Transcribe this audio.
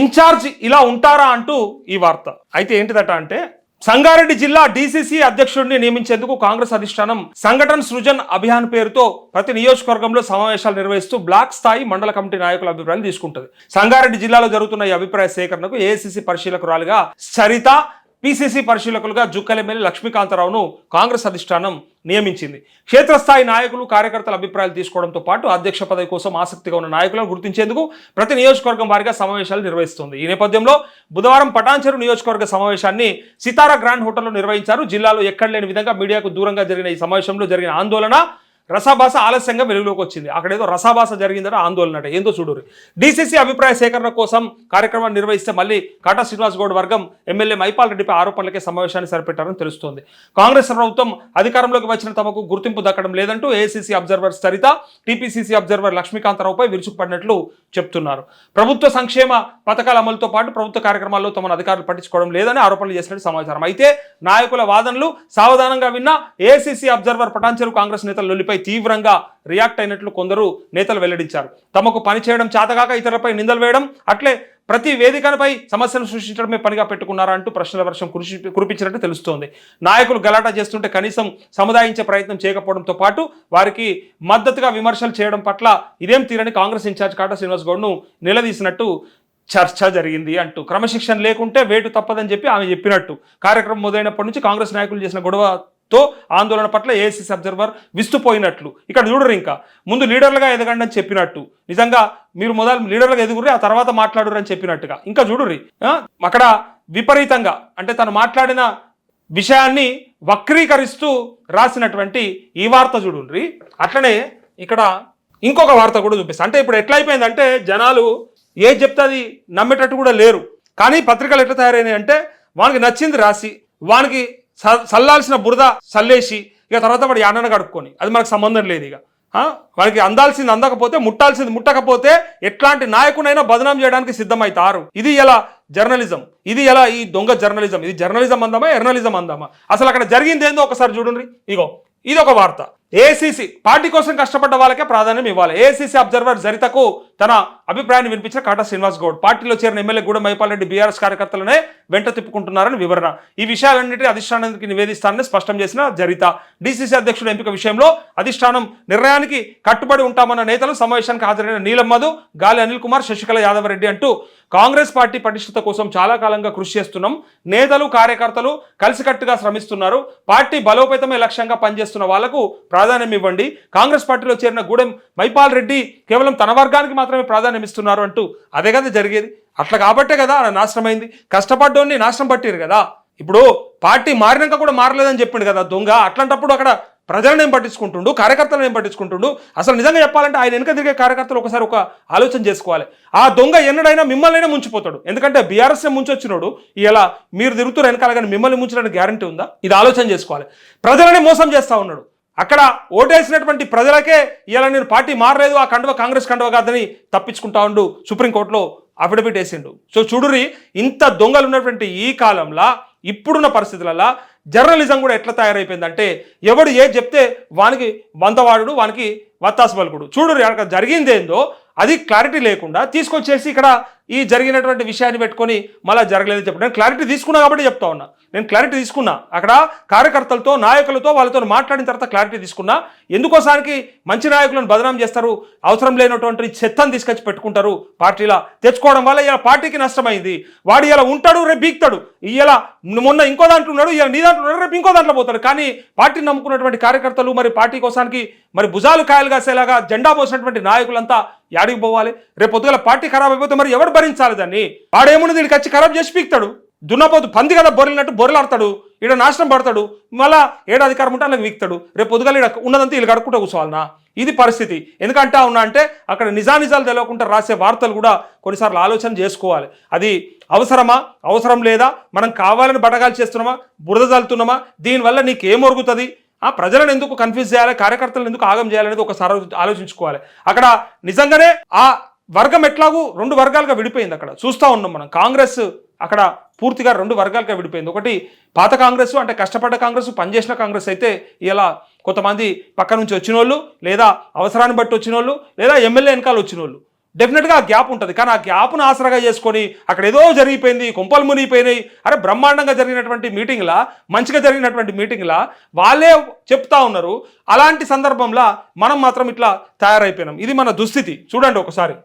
Incharge ఇలా ఉంటారా అంటూ ఈ వార్త. అయితే ఏంటిదట అంటే సంగారెడ్డి జిల్లా డీసీసీ అధ్యక్షుడిని నియమించేందుకు కాంగ్రెస్ అధిష్టానం సంఘటన సృజన్ అభియాన్ పేరుతో ప్రతి నియోజకవర్గంలో సమావేశాలు నిర్వహిస్తూ బ్లాక్ స్థాయి మండల కమిటీ నాయకుల అభిప్రాయాలు తీసుకుంటుంది. సంగారెడ్డి జిల్లాలో జరుగుతున్న ఈ అభిప్రాయ సేకరణకు ఏఐసిసి పరిశీలకురాలుగా సరిత పిసిసి పరిశీలకులుగా జుక్కలెమ్మెల్యే లక్ష్మీకాంతరావును కాంగ్రెస్ అధిష్టానం నియమించింది. క్షేత్రస్థాయి నాయకులు కార్యకర్తల అభిప్రాయాలు తీసుకోవడంతో పాటు అధ్యక్ష పదవి కోసం ఆసక్తిగా ఉన్న నాయకులను గుర్తించేందుకు ప్రతి నియోజకవర్గం వారిగా సమావేశాలు నిర్వహిస్తుంది. ఈ నేపథ్యంలో బుధవారం పటాన్చెరు నియోజకవర్గ సమావేశాన్ని సితారా గ్రాండ్ హోటల్లో నిర్వహించారు. జిల్లాలో ఎక్కడ లేని విధంగా మీడియాకు దూరంగా జరిగిన ఈ సమావేశంలో జరిగిన ఆందోళన రసాభాస ఆలస్యంగా వెలుగులోకి వచ్చింది అక్కడేదో రసాభాస జరిగిందని ఆందోళన అట ఏందో చూడరు డీసీసీ అభిప్రాయ సేకరణ కోసం కార్యక్రమాన్ని నిర్వహిస్తే మళ్ళీ కాటా శ్రీనివాస్ గౌడ్ వర్గం ఎమ్మెల్యే మైపాల్ రెడ్డిపై ఆరోపణలకే సమావేశాన్ని సరిపెట్టారని తెలుస్తోంది. కాంగ్రెస్ ప్రభుత్వం అధికారంలోకి వచ్చిన తమకు గుర్తింపు దక్కడం లేదంటూ ACC observer Saritha TPCC observer లక్ష్మీకాంతరావుపై విరుచుకుపడినట్లు చెప్తున్నారు. ప్రభుత్వ సంక్షేమ పథకాల అమలుతో పాటు ప్రభుత్వ కార్యక్రమాల్లో తమను అధికారులు పట్టించుకోవడం లేదని ఆరోపణలు చేసినట్టు సమాచారం. అయితే నాయకుల వాదనలు సావధానంగా విన్న ఏసీసీ అబ్జర్వర్ పటాన్చెరు కాంగ్రెస్ నేతల లొల్లిపై తీవ్రంగా రియాక్ట్ అయినట్లు కొందరు నేతలు వెల్లడించారు. తమకు పని చేయడం చేతగాక ఇతరులపై నిందలు వేయడం అట్లే ప్రతి వేదికపై సమస్యను సృష్టించడమే పనిగా పెట్టుకున్నారా అంటూ ప్రశ్నల వర్షం కురిసి కురిపించినట్టు తెలుస్తోంది. నాయకులు గలాటా చేస్తుంటే కనీసం సముదాయించే ప్రయత్నం చేయకపోవడంతో పాటు వారికి మద్దతుగా విమర్శలు చేయడం పట్ల ఇదేం తీరని కాంగ్రెస్ ఇన్ఛార్జ్ కాటా శ్రీనివాస్ గౌడ్ను నిలదీసినట్టు చర్చ జరిగింది అంటూ. క్రమశిక్షణ లేకుంటే వేటు తప్పదని చెప్పి ఆమె చెప్పినట్టు. కార్యక్రమం మొదలైనప్పటి నుంచి కాంగ్రెస్ నాయకులు చేసిన గొడవ తో ఆందోళన పట్ల ఏసీ అబ్జర్వర్ విస్తుపోయినట్లు. ఇక్కడ చూడరు ఇంకా. ముందు లీడర్లుగా ఎదగండి అని చెప్పినట్టు. నిజంగా మీరు మొదలు లీడర్లుగా ఎదుగురి ఆ తర్వాత మాట్లాడురు అని చెప్పినట్టుగా. ఇంకా చూడుర్రి. అక్కడ విపరీతంగా అంటే తను మాట్లాడిన విషయాన్ని వక్రీకరిస్తూ రాసినటువంటి ఈ వార్త చూడుండ్రి. అట్లనే ఇక్కడ ఇంకొక వార్త కూడా చూపిస్తాను అంటే ఇప్పుడు ఎట్లా అయిపోయిందంటే జనాలు ఏది చెప్తే అది నమ్మేటట్టు కూడా లేరు. కానీ పత్రికలు ఎట్లా తయారైనాయి అంటే వానికి నచ్చింది రాసి వానికి చల్లాల్సిన బురద చల్లేసి ఇక తర్వాత వాడు యానన కడుక్కొని. అది మనకు సంబంధం లేదు ఇక. వాడికి అందాల్సింది అందకపోతే ముట్టాల్సింది ముట్టకపోతే ఎట్లాంటి నాయకునైనా బదనాం చేయడానికి సిద్ధమవుతారు ఇది ఎలా జర్నలిజం? ఇది ఎలా ఈ దొంగ జర్నలిజం? ఇది జర్నలిజం అందామా ఎర్నలిజం అందామా? అసలు అక్కడ జరిగింది ఏందో ఒకసారి చూడండి. ఇగో ఇది ఒక వార్త. ఏసీసీ పార్టీ కోసం కష్టపడ్డ వాళ్ళకే ప్రాధాన్యం ఇవ్వాలి. ఏసీసీ అబ్జర్వర్ జరితకు తన అభిప్రాయాన్ని వినిపించిన కాటా శ్రీనివాస్ గౌడ్. పార్టీలో చేరిన ఎమ్మెల్యే గూడెం మైపాల్ రెడ్డి బీఆర్ఎస్ కార్యకర్తలనే వెంట తిప్పుకుంటున్నారని వివరణ. ఈ విషయాలన్నింటినీ అధిష్టానానికి నివేదిస్తానని స్పష్టం చేసిన జరిత. డీసీసీ అధ్యక్షుడు ఎంపిక విషయంలో అధిష్టానం నిర్ణయానికి కట్టుబడి ఉంటామన్న నేతలు సమావేశానికి హాజరైన నీలం మధు గాలి అనిల్ కుమార్ శశికళ యాదవ్ రెడ్డి అంటూ కాంగ్రెస్ పార్టీ పటిష్టత కోసం చాలా కాలంగా కృషి చేస్తున్నాం. నేతలు కార్యకర్తలు కలిసికట్టుగా శ్రమిస్తున్నారు. పార్టీ బలోపేతమే లక్ష్యంగా పనిచేస్తున్న వాళ్ళకు ప్రాధాన్యం ఇవ్వండి కాంగ్రెస్ పార్టీలో చేరిన గూడెం మైపాల్ రెడ్డి కేవలం తన వర్గానికి మాత్రమే ప్రాధాన్యం ఇస్తున్నారు అంటూ అదే కదా జరిగేది. అట్లా కాబట్టే కదా ఆయన నాశనం అయింది కష్టపడ్డోని నాశనం పట్టిరు కదా. ఇప్పుడు పార్టీ మారినాక కూడా మారలేదని చెప్పిండు కదా దొంగ. అట్లాంటప్పుడు అక్కడ ప్రజలను ఏం పట్టించుకుంటుండు? కార్యకర్తలను ఏం పట్టించుకుంటుండు? అసలు నిజంగా చెప్పాలంటే ఆయన వెనుక తిరిగే కార్యకర్తలు ఒకసారి ఒక ఆలోచన చేసుకోవాలి. ఆ దొంగ ఎన్నడైనా మిమ్మల్నైనా ముంచిపోతాడు. ఎందుకంటే బీఆర్ఎస్ ముంచొచ్చినోడు ఇలా మీరు తిరుగుతున్న వెనకాల కానీ మిమ్మల్ని ముంచడానికి గ్యారంటీ ఉందా? ఇది ఆలోచన చేసుకోవాలి. ప్రజలనే మోసం చేస్తా ఉన్నాడు. అక్కడ ఓటేసినటువంటి ప్రజలకే ఇలా నేను పార్టీ మారలేదు ఆ కండువ కాంగ్రెస్ కండువ కాదని తప్పించుకుంటా ఉండు సుప్రీంకోర్టులో అఫిడవిట్ వేసిండు. సో చూడురి ఇంత దొంగలు ఉన్నటువంటి ఈ కాలంలో ఇప్పుడున్న పరిస్థితులలో జర్నలిజం కూడా ఎట్లా తయారైపోయిందంటే ఎవడు ఏది చెప్తే వానికి వందవాడు వానికి వత్తాసు పలుకుడు. చూడు అక్కడ జరిగిందేందో అది క్లారిటీ లేకుండా తీసుకొచ్చేసి ఇక్కడ ఈ జరిగినటువంటి విషయాన్ని పెట్టుకొని మళ్ళీ జరగలేదు చెప్పడం. నేను క్లారిటీ తీసుకున్నా కాబట్టి చెప్తా ఉన్నా. నేను క్లారిటీ తీసుకున్నా. అక్కడ కార్యకర్తలతో నాయకులతో వాళ్ళతో మాట్లాడిన తర్వాత క్లారిటీ తీసుకున్నా. ఎందుకోసానికి మంచి నాయకులను బదనాం చేస్తారు? అవసరం లేనటువంటి చెత్తను తీసుకొచ్చి పెట్టుకుంటారు పార్టీలా. తెచ్చుకోవడం వల్ల ఇలా పార్టీకి నష్టమైంది. వాడు ఇలా ఉంటాడు రేపు బీక్తాడు. ఇలా మొన్న ఇంకో దాంట్లో ఉన్నాడు ఇలా నీ దాంట్లో ఉన్నాడు రేపు ఇంకో దాంట్లో పోతాడు. కానీ పార్టీని నమ్ముకున్నటువంటి కార్యకర్తలు మరి పార్టీ కోసానికి మరి భుజాలు కాయలు కాసేలాగా జెండా పోసినటువంటి నాయకులంతా యాడికి పోవాలి? రేపు పొద్దుగల పార్టీ ఖరాబ్ అయిపోతే మరి ఎవరు భరించాలి దాన్ని? వాడేముంది దీనికి వచ్చి ఖరాబ్ చేసి పీక్తాడు? దున్నపోతు పంది కదా బొరిలినట్టు బొరలాడతాడు ఈడ నాశనం పడతాడు. మళ్ళా ఏడు అధికారం ఉంటే అలాగే వీక్తాడు. రేపు పొద్దుగల ఈడ ఉన్నదంతా వీళ్ళు కడుక్కుంటూ కూర్చోవాలనా? ఇది పరిస్థితి. ఎందుకంటా ఉన్నా అంటే అక్కడ నిజానిజాలు తెలియకుండా రాసే వార్తలు కూడా కొన్నిసార్లు ఆలోచన చేసుకోవాలి. అది అవసరమా? అవసరం లేదా? మనం కావాలని బటగాలు చేస్తున్నామా? బురద చల్లుతున్నామా దీనివల్ల నీకు ఏమొరుగుతుంది ప్రజలను ఎందుకు కన్ఫ్యూజ్ చేయాలి? కార్యకర్తలను ఎందుకు ఆగం చేయాలనేది ఒకసారి ఆలోచించుకోవాలి. అక్కడ నిజంగానే ఆ వర్గం ఎట్లాగూ రెండు వర్గాలుగా విడిపోయింది అక్కడ. చూస్తూ ఉన్నాం మనం. కాంగ్రెస్ అక్కడ పూర్తిగా రెండు వర్గాలుగా విడిపోయింది. ఒకటి పాత కాంగ్రెస్ అంటే కష్టపడ్డ కాంగ్రెస్ పనిచేసిన కాంగ్రెస్ అయితే ఇలా కొంతమంది పక్క నుంచి వచ్చిన వాళ్ళు లేదా అవసరాన్ని బట్టి వచ్చిన వాళ్ళు లేదా ఎమ్మెల్యే వెనకాల వచ్చిన వాళ్ళు డెఫినెట్గా ఆ గ్యాప్ ఉంటుంది. కానీ ఆ గ్యాప్ను ఆసరాగా చేసుకొని అక్కడ ఏదో జరిగిపోయింది కుంపలు మునిగిపోయినాయి. అరే బ్రహ్మాండంగా జరిగినటువంటి మీటింగ్లా మంచిగా జరిగినటువంటి మీటింగ్లా వాళ్ళే చెప్తా ఉన్నారు. అలాంటి సందర్భంలో మనం మాత్రం ఇట్లా తయారైపోయినాం. ఇది మన దుస్థితి. చూడండి ఒకసారి.